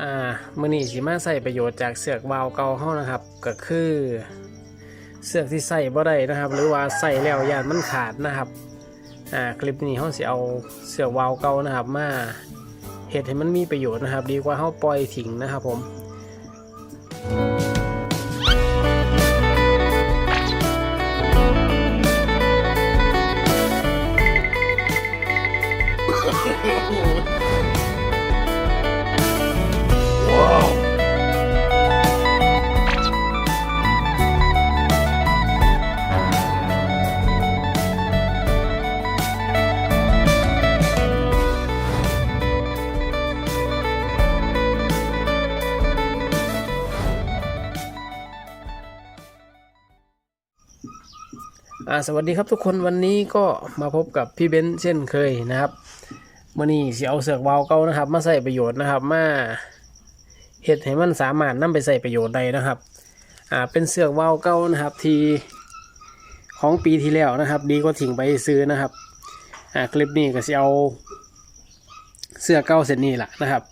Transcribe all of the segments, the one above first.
อ่ามื่อนี้สิมาใส่ประโยชน์จากเสือกวาวเก่าเฮานะครับ ก็คือเสือกที่ใส่บ่ได้นะครับ หรือว่าใส่แล้วยานมันขาดนะครับอ่าคลิปนี้เฮาสิเอาเสือกวาวเก่านะครับ มาเฮ็ดให้มันมีประโยชน์นะครับ ดีกว่าเฮาปล่อยทิ้งนะครับผม อ่าสวัสดีครับทุกคนวันนี้ก็มาพบกับพี่เบนซ์เช่นเคยนะครับมื่อนี้สิเอาเสือกวาวเก่านะครับ มาใส่ประโยชน์นะครับ มาเห็ดให้มันสามารถนำไปใส่ประโยชน์ได้นะครับอ่าเป็นเสือกวาวเก่านะครับทีของปีที่แล้วนะครับ ดีกว่าทิ้งไปซื้อนะครับอ่าคลิปนี้ก็สิเอาเสือกเก่าเส้นนี้แหละนะครับ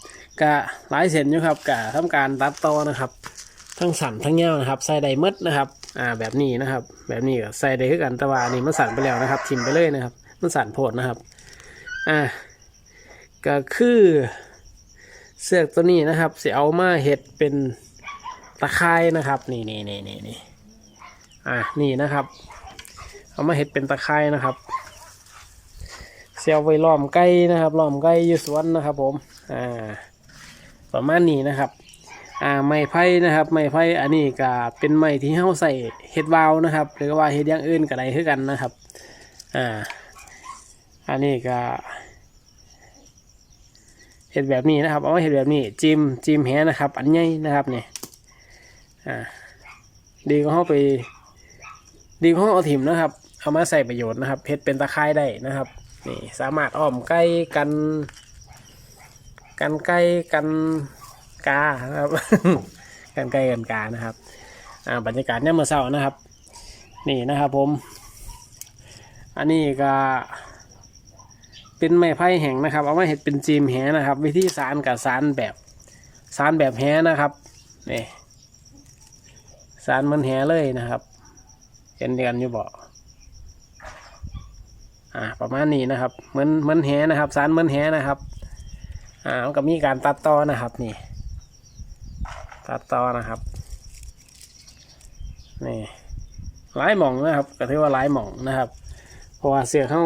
กะหลายเส้นอยู่ครับกะทำการตัดต่อนะครับ ทั้งสั่นทั้งเงาวนะครับ ใส่ไดหมดนะครับ อ่าแบบนี้นะครับ แบบนี้ก็ใส่ได้คือกันแต่ว่าอันนี้มันสั่นไปแล้วนะครับทิมไปเลยนะครับมันสั่นโพดนะครับอ่าก็คือเสือกตัวนี้นะครับสิเอามาเห็ดเป็นตะไคร่นะครับ นี่นี่นี่นี่นี่อ่านี่นะครับ เอามาเห็ดเป็นตะไคร่นะครับเสียเอาไว้ล้อมไก่นะครับล้อมไก่อยู่สวนนะครับ ผมอ่าประมาณนี้นะครับ อ่าไม้ไผ่นะครับไม้ไผ่อันนี้ก็เป็นไม้ที่เราใส่เฮ็ดวาวนะครับ หรือว่าเฮ็ดอย่างอื่นก็ได้คือกันนะครับอ่าอันนี้ก็เฮ็ดแบบนี้นะครับเอาไว้เฮ็ดแบบนี้จิ้มจิ้มแหนะครับ อันใหญ่นะครับเนี่ยอ่าดีก็เข้าไป ดีก็เอาถิ่มนะครับ เอามาใส่ประโยชน์นะครับเฮ็ดเป็นตะไคร้ได้นะครับนี่สามารถอ้อมใกล้กัน กันใกล้กัน กานะครับกันใกลกันกานะครับอ่าบรรยากาศเนี่ยมมื่อเช้านะครับ นี่นะครับผม อันนี้ก็เป็นไม้ไผ่แห้งนะครับเอามาเห็ดเป็นจีมแหนะครับ วิธีสารกับสารแบบสารแบบแหนะครับนี่สารเหมันแหเลยนะครับเห็นเดียนอยู่บ่อ่าประมาณนี้นะครับเหมือนเหมือนแหนะครับ สารเหมือนแหนะครับอ่ามันก็มีการตัดต่อนะครับนี่ ตัดต่อนะครับ นี่หลายหม่องนะครับก็ถือว่าหลายหม่องนะครับ เพราะว่าเสือเข้า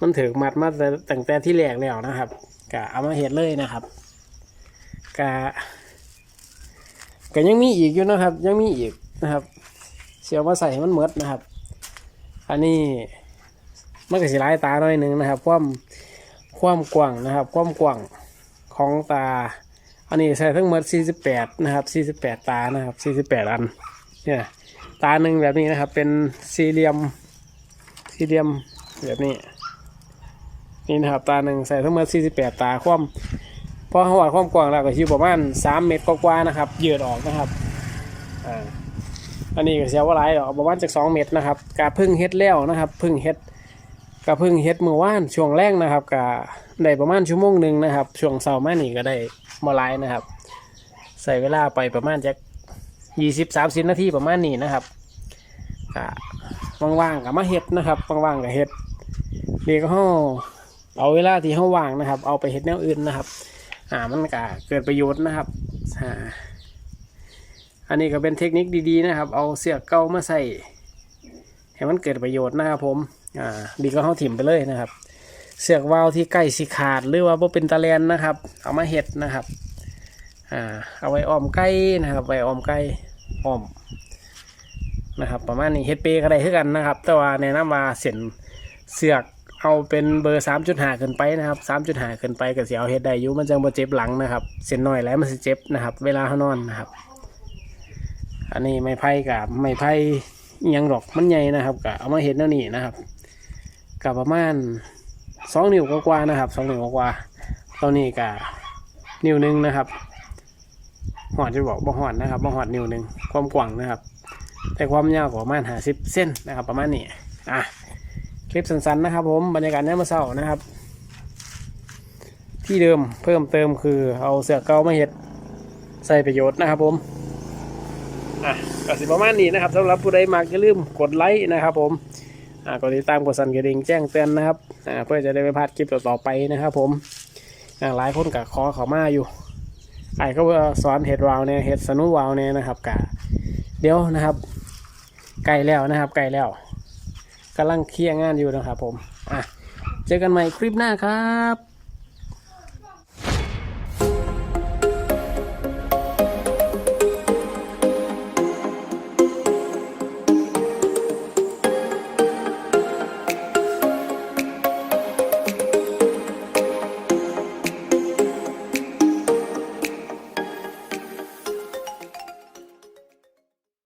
มันถือมัดมาแต่ตั้งแต่ที่แรกแล้วนะครับก็เอามาเห็ดเลยนะครับก็ก็ยังมีอีกอยู่นะครับ ยังมีอีกนะครับเสียมาใส่ให้มันหมดนะครับ อันนี้มันก็สิหลายตาหน่อยหนึ่งนะครับ ความความกว้างนะครับ ความกว้างของตา อันนี้ใส่ทั้งหมด 48 นะครับ 48 ตานะครับ 48 อัน เนี่ย ตาหนึ่งแบบนี้นะครับ เป็นสี่เหลี่ยม สี่เหลี่ยมแบบนี้ นี่นะครับ ตาหนึ่งใส่ทั้งหมด 48 ตา ความพอเขาวัดความกว้างแล้วก็อยู่ประมาณ 3 เมตรกว่าๆนะครับยืดออกนะครับ อ่า อันนี้ก็เสียว่าไรหรอกประมาณจาก 2 เมตรนะครับกาพึ่งเฮ็ดแล้วนะครับ พึ่งเฮ็ดกาพึ่งเฮ็ดเมื่อวานช่วงแรกนะครับกาได้ประมาณชั่วโมงหนึ่งนะครับ ช่วงเสาร์มานี่ก็ได้ มาไลน์นะครับ ใส่เวลาไปประมาณจากยี่สิบสามสิบนาทีประมาณนี้นะครับก็ว่างๆกับมาเฮ็ดนะครับว่างๆกับเฮ็ดเด็กห้าเอาเวลาที่ห้าว่างนะครับ เอาไปเฮ็ดแนวอื่นนะครับ อ่ามันก็เกิดประโยชน์นะครับอ่าอันนี้ก็เป็นเทคนิคดีๆนะครับ เอาเสือกเก่ามาใส่ให้มันเกิดประโยชน์นะครับผม อ่า ดีก็ห้าถิ่มไปเลยนะครับ เสือกวาล์วที่ใกล้สิขาดหรือว่าบ่เป็นตะแลนนะครับ เอามาเห็ดนะครับอ่าเอาไว้อ้อมไก่นะครับไว้อ้อมไก่อ้อมนะครับ ประมาณนี้เฮ็ดเปก็ได้คือกันนะครับ แต่ว่าแนะนำว่าเส้นเสือกเอาเป็นเบอร์สามจุดห้าขึ้นไปนะครับสามจุดห้าขึ้นไปก็เสิเอาเฮ็ดได้อยู่มันจังบ่เจ็บหลังนะครับเส้นน้อยแล้วมันสิเจ็บนะครับ เวลาเขานอนนะครับ อันนี้ไม้ไผ่กับไม้ไผ่ยังดอกมันใหญ่นะครับก็เอามาเฮ็ดแนวนี้นะครับกับประมาณ สองนิ้วกว่าๆนะครับสองนิ้วกว่าๆตัวนี้กับนิ้วหนึ่งนะครับหอดจะบอกบ่หอดนะครับบ่หอดนิ้วหนึ่งความกว้างนะครับ แต่ความยาวประมาณห้าสิบเส้นนะครับ ประมาณนี้อะคลิปสั้นๆนะครับผมบรรยากาศในเมื่อเช้านะครับ ที่เดิมเพิ่มเติมคือเอาเสือเก่ามาเห็ดใส่ประโยชน์นะครับผมอะก็สิประมาณนี้นะครับสำหรับผู้ใดมักอย่าลืมกดไลค์นะครับผม กดติดตามกดสั่นกระดิ่งแจ้งเตือนนะครับเพื่อจะได้ไม่พลาดคลิปต่อๆไปนะครับผมหลายคนกับคอเขามาอยู่ไอ้ก็ว่าสอนเห็ดวาวเนี่ยเห็ดสนุวาวเนี่ยนะครับกะเดี๋ยวนะครับไก่แล้วนะครับไก่แล้วกำลังเคลียร์งานอยู่นะครับผมอะเจอกันใหม่คลิปหน้าครับ